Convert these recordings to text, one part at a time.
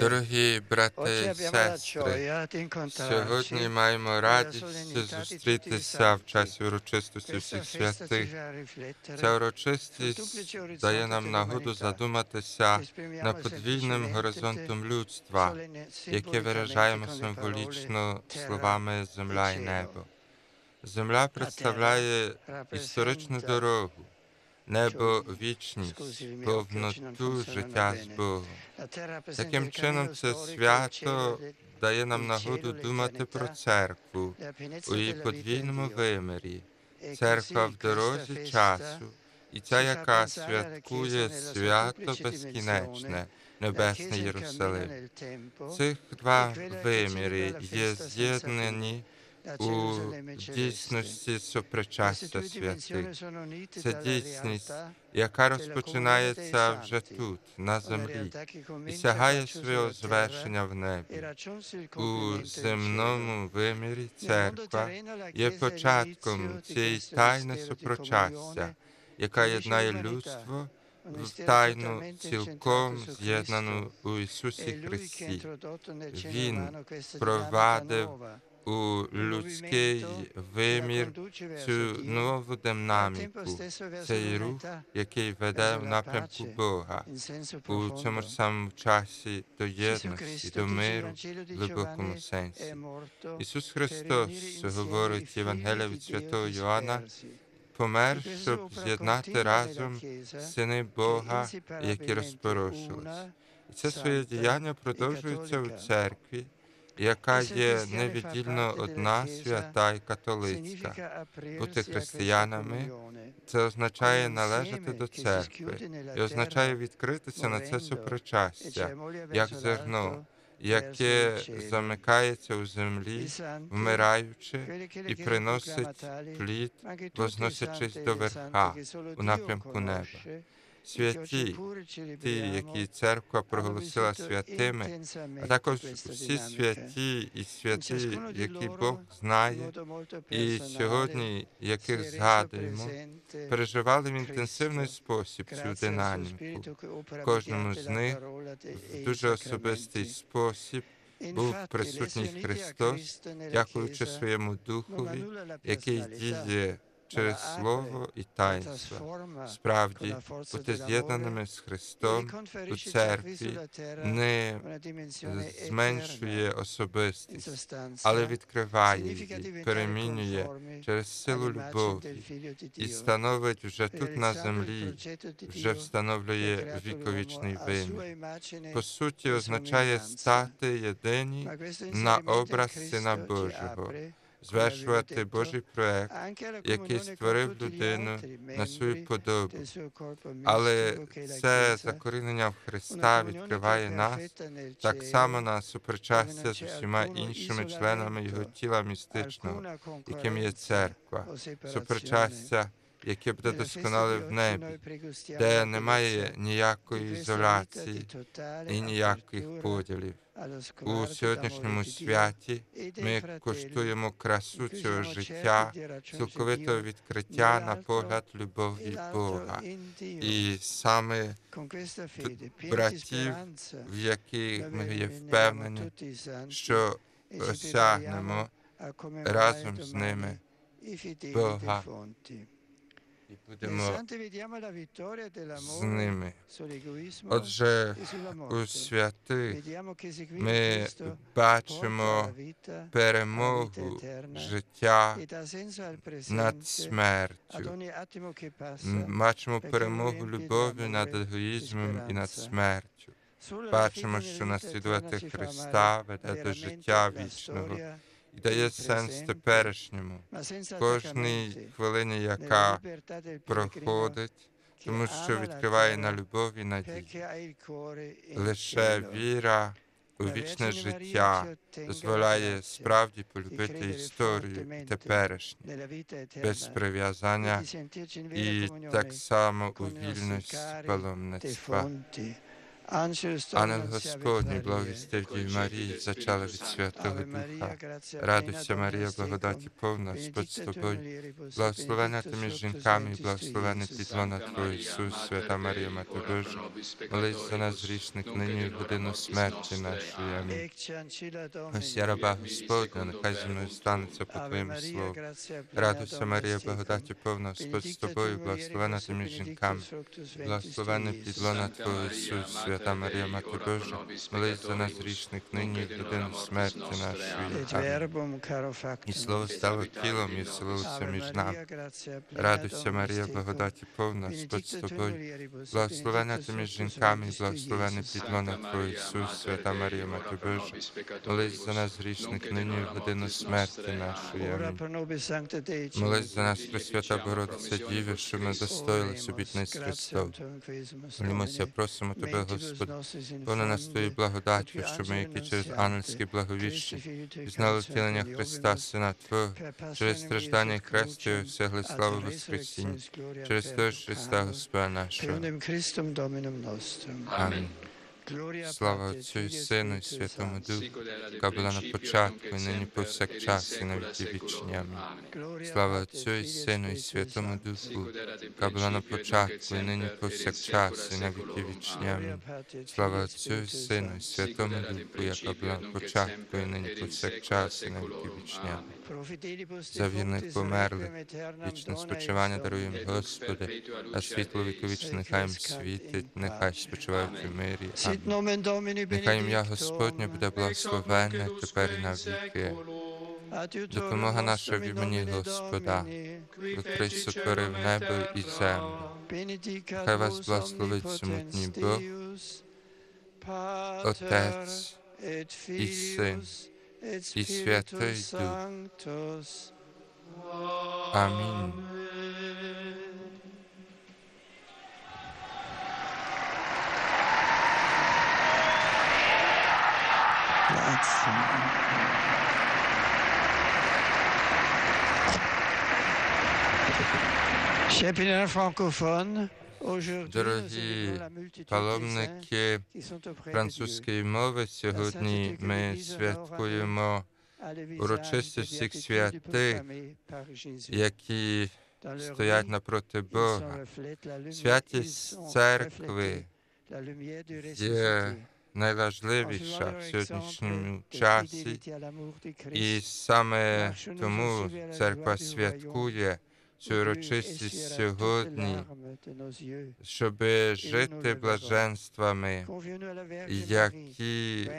Дорогі брати і сестри, сьогодні маємо радість зустрітися в часі урочистості всіх святих. Ця урочистість дає нам нагоду задуматися над подвійним горизонтом людства, яке виражаємо символічно словами земля і небо. Земля представляє історичну дорогу, небо вічність, повноту життя з Богом. Таким чином, це свято дає нам нагоду думати про церкву у її подвійному вимірі. Церква в дорозі часу, і ця, яка святкує свято безкінечне, Небесний Єрусалим. Цих два виміри є з'єднані у дійсності сопричастя святих. Це дійсність, яка розпочинається вже тут, на землі, і сягає свого звершення в небі. У земному вимірі церква є початком цієї тайни сопрочастя, яка єднає людство в тайну цілком з'єднану у Ісусі Христі. Він провадив у людський вимір цю нову динаміку, цей рух, який веде в напрямку Бога у цьому самому часі до єдності, до миру в глибокому сенсі. Ісус Христос говорить Євангелія від святого Йоанна, помер, щоб з'єднати разом сини Бога, які розпорошились. І це своє діяння продовжується у церкві, яка є невіддільно одна свята і католицька. Бути християнами це означає належати до церкви і означає відкритися на це супричастя, як зерно, яке замикається у землі, вмираючи, і приносить плід, возносячись до верха у напрямку неба. Святі, ті, які церква проголосила святими, а також всі святі і святі, які Бог знає, і сьогодні, яких згадуємо, переживали в інтенсивний спосіб цю динаміку. Кожному з них в дуже особистий спосіб був присутній Христос, дякуючи своєму Духові, який діє через слово і таїнство. Справді, бути з'єднаними з Христом у церкві не зменшує особистість, але відкриває її, перемінює через силу любові і становить вже тут на землі, вже встановлює віковічний вимір. По суті, означає стати єдині на образ Сина Божого звершувати Божий проект, який створив людину на свою подобу. Але це закорінення в Христа відкриває нас. так само на суперчастя з усіма іншими членами його тіла містичного, яким є церква, супричастя, яке буде досконале в небі, де немає ніякої ізоляції і ніяких поділів. У сьогоднішньому святі ми коштуємо красу цього життя, цілковитого відкриття на погляд любові Бога. і саме братів, в яких ми є впевнені, що осягнемо разом з ними Бога і будемо з ними. Отже, у святих ми бачимо перемогу життя над смертю. Бачимо перемогу любові над егоїзмом і над смертю. Бачимо, що наслідувати Христа веде до життя вічного і дає сенс теперішньому, кожній хвилині, яка проходить, тому що відкриває на любові надію. Лише віра у вічне життя дозволяє справді полюбити історію і теперішнє, без прив'язання і так само у вільності паломництва. Ангел Господній, благовістив Марії, зачала від Святого Духа. Радуйся, Марія, благодаті повна, Господь з тобою. Благословена ти між жінками, і благословене підлона Твоє, Ісус, свята Марія, Мати Божа. Молись за нас грішних, нині в годину смерті нашої. Амінь. Ось я раба Господня, нехай зі мною станеться по Твоєму слову. Радуйся, Марія, благодаті повна, Господь з тобою, благословена ти між жінками. Благословене підлона Твоє, Ісус, свята Марія, Мати Божа. Молись за нас грішних, нині і в годину смерті нашої. Амінь. І слово стало тілом і селилося між нами. Радуйся, Марія, благодаті повна, Господь з тобою. Благословена ти між жінками, і благословене підлона Твоє, Ісус, свята Марія, Мати Божа. Молись за нас грішних, нині і в годину смерті нашої. Амінь. Молись за нас, Пресвята Богородиця Діви, що ми достоїлися обітниць Христов. Молімося, просимо Тебе, Господи, повна нас Твої благодаттю, щоб ми, які через ангельське благовіщі, пізнали втілення Христа, Сина Твого, через страждання і хрест Його всягли славу Воскресіння, через те Христа Господа нашого. Амінь. Слава Отцю і Сину, і Святому Духу, яка була на початку, і нині повсякчас, і на віки вічні. Амінь. Слава Отцю і Сину, і Святому Духу, яка була на початку, і нині повсякчас, і на віки вічні. Амінь. Слава Отцю і Сину, і Святому Духу, яка була на початку, і нині повсякчас, і на віки вічні. Амінь. За вірних померлих, вічне спочивання даруємо, Господи, а світло віковічне нехай їм світить, нехай спочивають у мирі. Амінь. Нехай ім'я Господнє буде благословенне тепер і навіки. Допомога наша в імені Господа, котрий сотворив небо і землю. Хай вас благословить самотній Бог, Отець і Син, і Святий Дух. Амінь. Дорогі паломники Французької мови сьогодні ми святкуємо урочистість всіх святих, які стоять напроти Бога. Святість церкви є найважливіша в сьогоднішньому часі, і саме тому церква святкує цю урочистість сьогодні, щоб жити блаженствами, які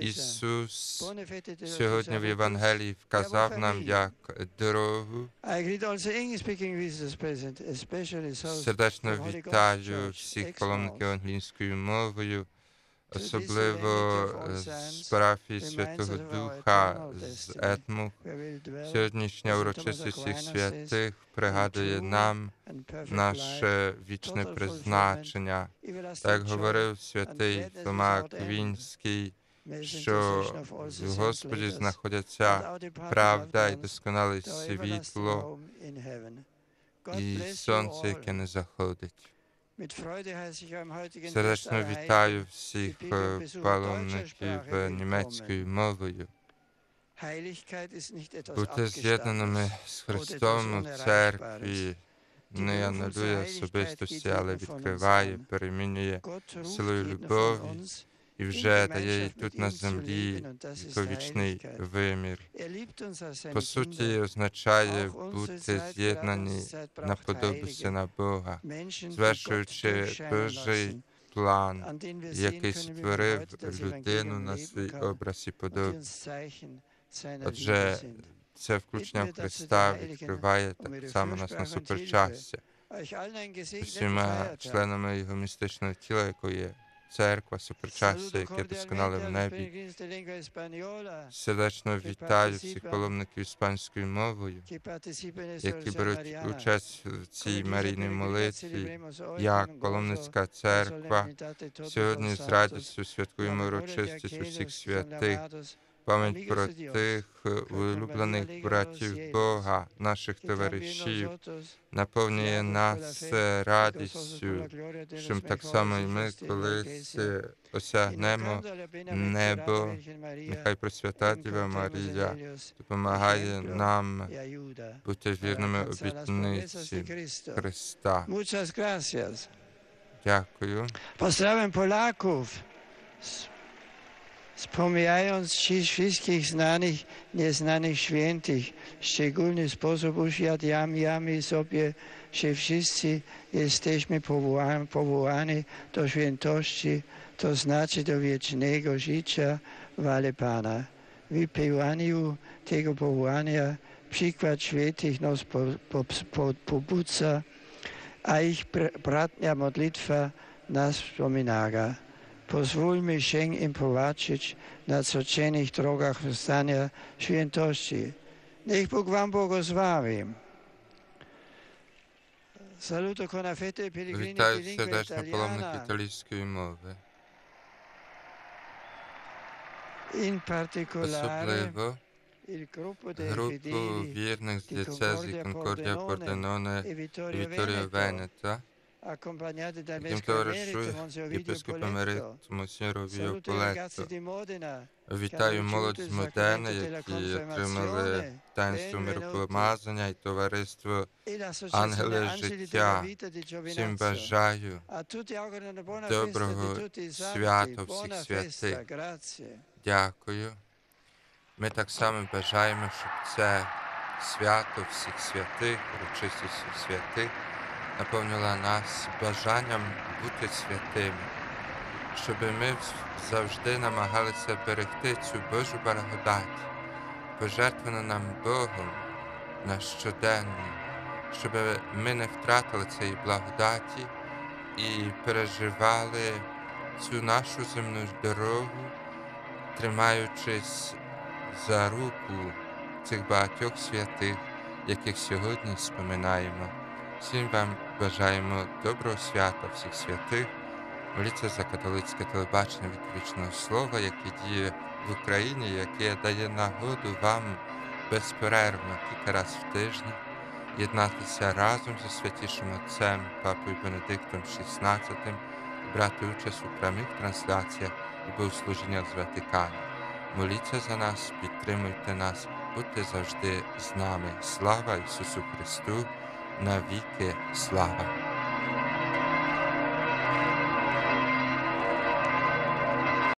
Ісус сьогодні в Євангелії вказав нам як дорогу. Сердечно вітаю всіх паломників англійською мовою, особливо з парафії Святого Духа з Етмух. Сьогоднішня урочистість всіх святих пригадує нам наше вічне призначення. Так говорив святий Тома Квінський, що в Господі знаходяться правда і досконале світло, і сонце, яке не заходить. Сердечно вітаю всіх паломників німецькою мовою. Бути з'єднаними з Христом у церкві не анулює особистості, але відкриває, перемінює силою любові і вже дає тут на землі віковічний вимір. По суті, означає бути з'єднані наподобу Сина Бога, звершуючи Божий план, який створив людину на свій образ і подобу. Отже, це включення в Христа відкриває так само нас на суперчастя. Усіма членами його містичного тіла, якою є церква, суперчастя, яке досконале в небі. Сердечно вітаю всіх паломників іспанською мовою, які беруть участь в цій марійній молитві, як паломницька церква. Сьогодні з радістю святкуємо урочистість усіх святих, пам'ять про тих е, улюблених братів Бога, наших товаришів, наповнює нас е, радістю, щоб так само і ми колись е, осягнемо небо. Нехай Пресвята Діва Марія допомагає нам бути вірними обітниці Христа. Дякую. Pozdrawiam Polaków. Wspomniając dziś wszystkich znanych, nieznanych świętych, w szczególny sposób uświadamiamy sobie, że wszyscy jesteśmy powołani, powołani do świętości, to znaczy do wiecznego życia w ale Pana. W pełniu tego powołania przykład świętych nas po, po, po, pobudza, a ich br- bratnia modlitwa nas wspominaga. Pozwólmy się im prowadzić na codziennych drogach stania świętości. Niech Bóg Wam błogosławi. Saluto con affetto i pellegrini di Вітаю lingua сердечно паломник italiana, італійської мови. in particolare Особливо il gruppo dei групу fedeli вірних з di дієцезі Concordia Конкордія Pordenone Порденоне e і Vittorio Віторіо Veneto, Венета, vescovo товаришує єпископ. Емерит i ragazzi Полетто. Вітаю молодь з Модени, які отримали таїнство миропомазання і товариство Ангели життя. Всім бажаю Доброго свята всіх святих. дякую. Ми так само бажаємо, щоб це свято всіх святих, урочистість святих наповнило нас бажанням бути святими, щоб ми завжди намагалися берегти цю Божу благодать, пожертвану нам Богом на щоденно, щоб ми не втратили цієї благодаті і переживали цю нашу земну дорогу, тримаючись за руку цих багатьох святих, яких сьогодні споминаємо. Всім вам бажаємо доброго свята всіх святих. Моліться за католицьке телебачення від вічного слова, яке діє в Україні, яке дає нагоду вам безперервно кілька разів в тиждень єднатися разом зі святішим Отцем Папою Бенедиктом XVI, брати участь у прямих трансляціях і богослужіннях з Ватикану. Моліться за нас, підтримуйте нас, будьте завжди з нами. Слава Ісусу Христу! Навіки слава!